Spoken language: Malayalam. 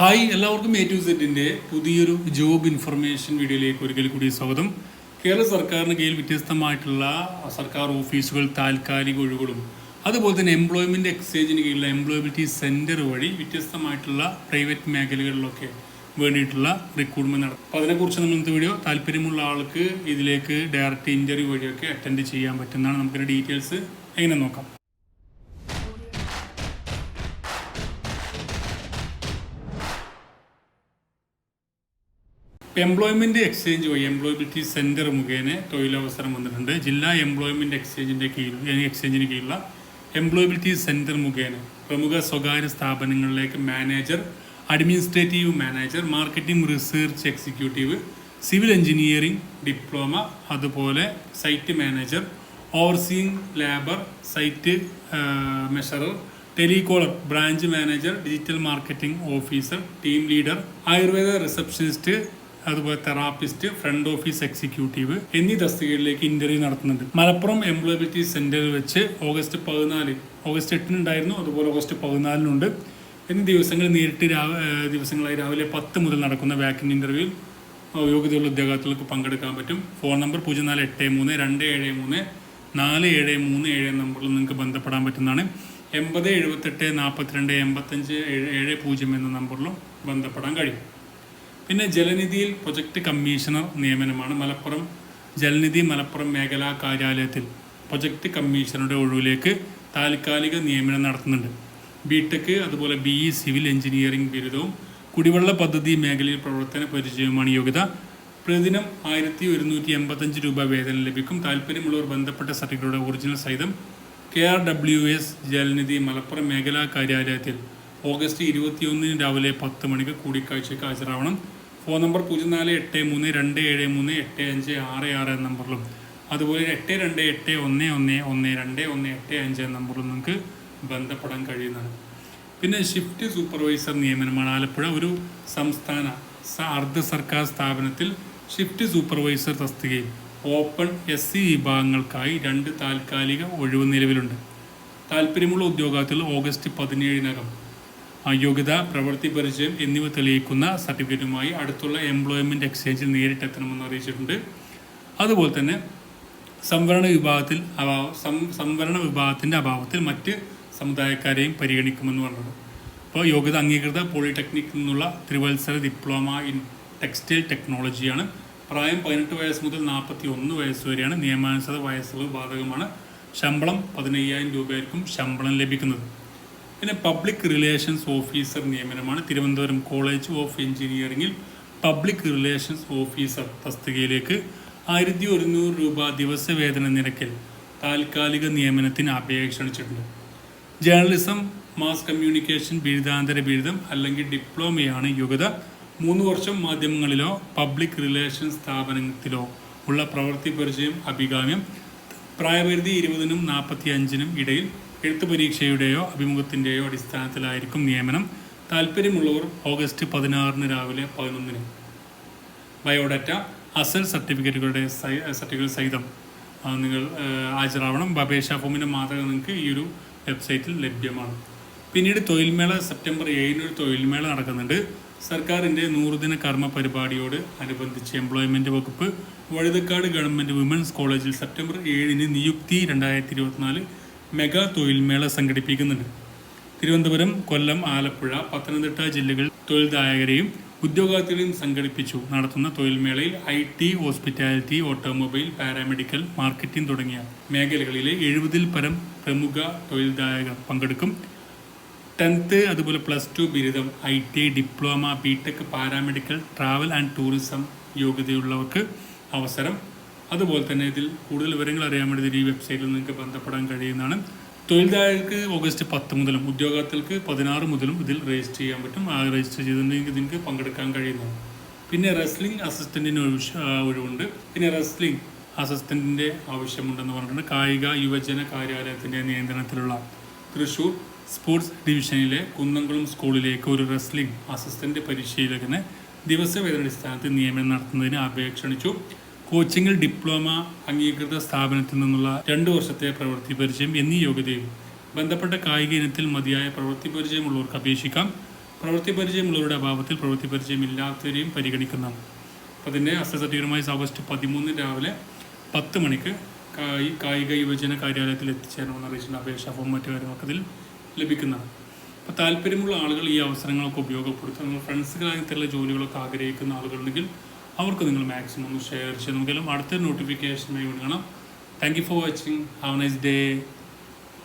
ഹായ് എല്ലാവർക്കും എ ടു സെറ്റിന്റെ പുതിയൊരു ജോബ് ഇൻഫർമേഷൻ വീഡിയോയിലേക്ക് ഒരിക്കൽ കൂടി സ്വാഗതം. കേരള സർക്കാരിന് കീഴിൽ വ്യത്യസ്തമായിട്ടുള്ള സർക്കാർ ഓഫീസുകൾ താൽക്കാലിക ഒഴിവുകളും അതുപോലെ തന്നെ എംപ്ലോയ്മെന്റ് എക്സ്ചേഞ്ചിന് കീഴിലുള്ള എംപ്ലോയബിലിറ്റി സെന്റർ വഴി വ്യത്യസ്തമായിട്ടുള്ള പ്രൈവറ്റ് മേഖലകളിലൊക്കെ വേണ്ടിയിട്ടുള്ള റിക്രൂട്ട്മെന്റ് നടത്തും അപ്പോൾ അതിനെക്കുറിച്ച് നമ്മൾ ഇന്നത്തെ വീഡിയോ താല്പര്യമുള്ള ആൾക്ക് ഇതിലേക്ക് ഡയറക്റ്റ് ഇന്റർവ്യൂ വഴിയൊക്കെ അറ്റൻഡ് ചെയ്യാൻ പറ്റുന്നതാണ്. നമുക്കിന്റെ ഡീറ്റെയിൽസ് എങ്ങനെ നോക്കാം. എംപ്ലോയ്മെന്റ് എക്സ്ചേഞ്ച് വഴി എംപ്ലോയബിലിറ്റി സെന്റർ മുഖേന തൊഴിലവസരം വന്നിട്ടുണ്ട്. ജില്ലാ എംപ്ലോയ്മെന്റ് എക്സ്ചേഞ്ചിന്റെ കീഴിൽ എക്സ്ചേഞ്ചിന് കീഴിലുള്ള എംപ്ലോയബിലിറ്റി സെന്റർ മുഖേന പ്രമുഖ സ്വകാര്യ സ്ഥാപനങ്ങളിലേക്ക് manager administrative manager marketing research executive civil engineering diploma അതുപോലെ site manager overseeing labour site measurer telecaller branch manager digital marketing officer team leader Ayurveda receptionist അതുപോലെ തെറാപ്പിസ്റ്റ് ഫ്രണ്ട് ഓഫീസ് എക്സിക്യൂട്ടീവ് എന്നീ തസ്തികകളിലേക്ക് ഇന്റർവ്യൂ നടത്തുന്നുണ്ട്. മലപ്പുറം എംപ്ലോയബിലിറ്റി സെന്ററിൽ വെച്ച് ഓഗസ്റ്റ് പതിനാല് ഓഗസ്റ്റ് എട്ടിനുണ്ടായിരുന്നു അതുപോലെ ഓഗസ്റ്റ് പതിനാലിനുണ്ട്. എന്നീ ദിവസങ്ങളിൽ നേരിട്ട് ദിവസങ്ങളായി രാവിലെ പത്ത് മുതൽ നടക്കുന്ന വാക്കിൻ ഇന്റർവ്യൂവിൽ യോഗ്യതയുള്ള ഉദ്യോഗാർത്ഥികൾക്ക് പങ്കെടുക്കാൻ പറ്റും. ഫോൺ നമ്പർ പൂജ്യം നാല് എട്ട് മൂന്ന് രണ്ട് ഏഴ് മൂന്ന് നാല് ഏഴ് മൂന്ന് ഏഴ് നമ്പറിൽ നിങ്ങൾക്ക് ബന്ധപ്പെടാൻ പറ്റുന്നതാണ്. എൺപത് എഴുപത്തെട്ട് നാൽപ്പത്തിരണ്ട് എൺപത്തഞ്ച് ഏഴ് ഏഴ് പൂജ്യം എന്ന നമ്പറിലും ബന്ധപ്പെടാൻ കഴിയും. പിന്നെ ജലനിധിയിൽ പ്രൊജക്ട് കമ്മീഷണർ നിയമനമാണ് മലപ്പുറം. ജലനിധി മലപ്പുറം മേഖലാ കാര്യാലയത്തിൽ പ്രൊജക്ട് കമ്മീഷണറുടെ ഒഴിവിലേക്ക് താൽക്കാലിക നിയമനം നടത്തുന്നുണ്ട്. ബി ടെക് അതുപോലെ ബി ഇ സിവിൽ എഞ്ചിനീയറിംഗ് ബിരുദവും കുടിവെള്ള പദ്ധതി മേഖലയിൽ പ്രവർത്തന പരിചയവുമാണ് യോഗ്യത. പ്രതിദിനം ആയിരത്തി ഒരുന്നൂറ്റി എൺപത്തഞ്ച് രൂപ വേതനം ലഭിക്കും. താല്പര്യമുള്ളവർ ബന്ധപ്പെട്ട സർട്ടിഫിക്കറ്റുകളുടെ ഒറിജിനൽ സഹിതം K R W S Jalanidhi Malappuram മേഖലാ കാര്യാലയത്തിൽ ഓഗസ്റ്റ് ഇരുപത്തിയൊന്നിന് രാവിലെ പത്ത് മണിക്ക് കൂടിക്കാഴ്ചയ്ക്ക് ഹാജരാവണം. ഫോൺ നമ്പർ പൂജ്യം നാല് എട്ട് മൂന്ന് രണ്ട് ഏഴ് മൂന്ന് എട്ട് അഞ്ച് ആറ് ആറ് എന്ന നമ്പറിലും അതുപോലെ എട്ട് രണ്ട് എട്ട് ഒന്ന് ഒന്ന് ഒന്ന് രണ്ട് ഒന്ന് എട്ട് അഞ്ച് എന്ന നമ്പറിലും നിങ്ങൾക്ക് ബന്ധപ്പെടാൻ കഴിയുന്നതാണ്. പിന്നെ ഷിഫ്റ്റ് സൂപ്പർവൈസർ നിയമനമാണ്. ആലപ്പുഴ ഒരു സംസ്ഥാന അർദ്ധ സർക്കാർ സ്ഥാപനത്തിൽ ഷിഫ്റ്റ് സൂപ്പർവൈസർ തസ്തികയിൽ ഓപ്പൺ എസ് സി വിഭാഗങ്ങൾക്കായി രണ്ട് താൽക്കാലിക ഒഴിവ് നിലവിലുണ്ട്. താല്പര്യമുള്ള ഉദ്യോഗാർത്ഥികൾ ഓഗസ്റ്റ് പതിനേഴിനകം യോഗ്യത പ്രവൃത്തി പരിചയം എന്നിവ തെളിയിക്കുന്ന സർട്ടിഫിക്കറ്റുമായി അടുത്തുള്ള എംപ്ലോയ്മെന്റ് എക്സ്ചേഞ്ചിൽ നേരിട്ട് എത്തണമെന്ന് അറിയിച്ചിട്ടുണ്ട്. അതുപോലെ തന്നെ സംവരണ വിഭാഗത്തിൽ അഭാവ- സംവരണ വിഭാഗത്തിന്റെ അഭാവത്തിൽ മറ്റ് സമുദായക്കാരെയും പരിഗണിക്കുമെന്ന് പറഞ്ഞത് അപ്പോൾ യോഗ്യത അംഗീകൃത പോളിടെക്നിക്കിൽ നിന്നുള്ള ത്രിവത്സര ഡിപ്ലോമ ഇൻ ടെക്സ്റ്റൈൽ ടെക്നോളജിയാണ് പ്രായം പതിനെട്ട് വയസ്സ് മുതൽ നാൽപ്പത്തി ഒന്ന് വയസ്സ് വരെയാണ് നിയമാനുസൃത വയസ്സുകൾ ബാധകമാണ്. ശമ്പളം പതിനയ്യായിരം രൂപയായിരിക്കും ശമ്പളം ലഭിക്കുന്നത്. പിന്നെ പബ്ലിക് റിലേഷൻസ് ഓഫീസർ നിയമനമാണ്. തിരുവനന്തപുരം കോളേജ് ഓഫ് എഞ്ചിനീയറിംഗിൽ പബ്ലിക് റിലേഷൻസ് ഓഫീസർ തസ്തികയിലേക്ക് ആയിരത്തി ഒരുന്നൂറ് രൂപ ദിവസവേതന നിരക്കിൽ താൽക്കാലിക നിയമനത്തിന് അപേക്ഷ അടിച്ചിട്ടുണ്ട് ജേർണലിസം മാസ് കമ്മ്യൂണിക്കേഷൻ ബിരുദാന്തര ബിരുദം അല്ലെങ്കിൽ ഡിപ്ലോമയാണ് യോഗ്യത. മൂന്ന് വർഷം മാധ്യമങ്ങളിലോ പബ്ലിക് റിലേഷൻസ് സ്ഥാപനത്തിലോ ഉള്ള പ്രവൃത്തി പരിചയം അഭികാമ്യം പ്രായപരിധി ഇരുപതിനും നാൽപ്പത്തി അഞ്ചിനും ഇടയിൽ എഴുത്ത് പരീക്ഷയുടെയോ അഭിമുഖത്തിന്റെയോ അടിസ്ഥാനത്തിലായിരിക്കും നിയമനം. താല്പര്യമുള്ളവർ ഓഗസ്റ്റ് പതിനാറിന് രാവിലെ പതിനൊന്നിന്. ബയോഡാറ്റ അസൽ സർട്ടിഫിക്കറ്റുകളുടെ സർട്ടിഫിക്കറ്റ് സഹിതം. നിങ്ങൾ ഹാജരാവണം. അപേക്ഷാ ഫോമിന്റെ മാതൃക നിങ്ങൾക്ക് ഈ ഒരു വെബ്സൈറ്റിൽ ലഭ്യമാണ്. പിന്നീട് തൊഴിൽമേള സെപ്റ്റംബർ ഏഴിന് ഒരു തൊഴിൽമേള നടക്കുന്നുണ്ട്. സർക്കാരിന്റെ നൂറുദിന കർമ്മ പരിപാടിയോട് അനുബന്ധിച്ച് എംപ്ലോയ്മെന്റ് വകുപ്പ് വഴുതക്കാട് ഗവൺമെന്റ് വിമൻസ് കോളേജിൽ സെപ്റ്റംബർ ഏഴിന് നിയുക്തി രണ്ടായിരത്തി ഇരുപത്തിനാല് മെഗാ തൊഴിൽമേള സംഘടിപ്പിക്കുന്നുണ്ട്. തിരുവനന്തപുരം കൊല്ലം ആലപ്പുഴ പത്തനംതിട്ട ജില്ലകൾ തൊഴിൽദായകരെയും ഉദ്യോഗാർത്ഥികളെയും സംഘടിപ്പിച്ചു. നടത്തുന്ന തൊഴിൽമേളയിൽ I T hospitality automobile paramedical marketing തുടങ്ങിയ മേഖലകളിലെ എഴുപതിൽ പരം പ്രമുഖ തൊഴിൽദായകർ പങ്കെടുക്കും. ടെൻത്ത് അതുപോലെ പ്ലസ് ടു ബിരുദം I T diploma B Tech paramedical travel and tourism യോഗ്യതയുള്ളവർക്ക് അവസരം അതുപോലെ തന്നെ ഇതിൽ കൂടുതൽ വിവരങ്ങൾ അറിയാൻ വേണ്ടി ഈ വെബ്സൈറ്റിൽ നിങ്ങൾക്ക് ബന്ധപ്പെടാൻ കഴിയുന്നതാണ്. തൊഴിൽദായകർക്ക് ഓഗസ്റ്റ് പത്ത് മുതലും ഉദ്യോഗാർത്ഥികൾക്ക് പതിനാറ് മുതലും ഇതിൽ രജിസ്റ്റർ ചെയ്യാൻ പറ്റും. ആ രജിസ്റ്റർ ചെയ്തിട്ടുണ്ടെങ്കിൽ നിങ്ങൾക്ക് പങ്കെടുക്കാൻ കഴിയുന്നതാണ് പിന്നെ റെസ്ലിംഗ് അസിസ്റ്റന്റിന് ഒഴിവുണ്ട്. പിന്നെ റെസ്ലിംഗ് അസിസ്റ്റന്റിന്റെ ആവശ്യമുണ്ടെന്ന് പറഞ്ഞിട്ടുണ്ട്. കായിക യുവജന കാര്യാലയത്തിന്റെ നിയന്ത്രണത്തിലുള്ള തൃശൂർ സ്പോർട്സ് ഡിവിഷനിലെ കുന്നംകുളം സ്കൂളിലേക്ക് ഒരു റെസ്ലിംഗ് അസിസ്റ്റന്റ് പരിശീലകന് ദിവസവേതനടിസ്ഥാനത്തിൽ നിയമനം നടത്തുന്നതിന് അപേക്ഷ ക്ഷണിച്ചു. കോച്ചിങ്ങിൽ ഡിപ്ലോമ അംഗീകൃത സ്ഥാപനത്തിൽ നിന്നുള്ള രണ്ട് വർഷത്തെ പ്രവൃത്തി പരിചയം എന്നീ യോഗ്യതയും ബന്ധപ്പെട്ട കായിക ഇനത്തിൽ മതിയായ പ്രവൃത്തി പരിചയമുള്ളവർക്ക് അപേക്ഷിക്കാം. പ്രവൃത്തി പരിചയമുള്ളവരുടെ അഭാവത്തിൽ പ്രവൃത്തി പരിചയമില്ലാത്തവരെയും പരിഗണിക്കുന്നതാണ്. അപ്പോൾ അതിന്റെ അസസർട്ടിഫിക്കറ്റുമായി ഓഗസ്റ്റ് പതിമൂന്ന് രാവിലെ പത്ത് മണിക്ക് കായി കായിക യുവജന കാര്യാലയത്തിൽ എത്തിച്ചേരണമെന്ന് അറിയിച്ചിട്ടുണ്ട്. അപേക്ഷാ ഫോം മറ്റു കാര്യങ്ങളൊക്കെ അതിൽ ലഭിക്കുന്നതാണ്. അപ്പോൾ താല്പര്യമുള്ള ആളുകൾ ഈ അവസരങ്ങളൊക്കെ ഉപയോഗപ്പെടുത്തുക. നിങ്ങൾ ഫ്രണ്ട്സുകളായിട്ടുള്ള ജോലികളൊക്കെ ആഗ്രഹിക്കുന്ന ആളുകളുണ്ടെങ്കിൽ അവർക്ക് നിങ്ങൾ മാക്സിമം ഒന്ന് ഷെയർ ചെയ്ത് നമുക്കെല്ലാം അടുത്ത നോട്ടിഫിക്കേഷനായി കാണാം thank you for watching have nice day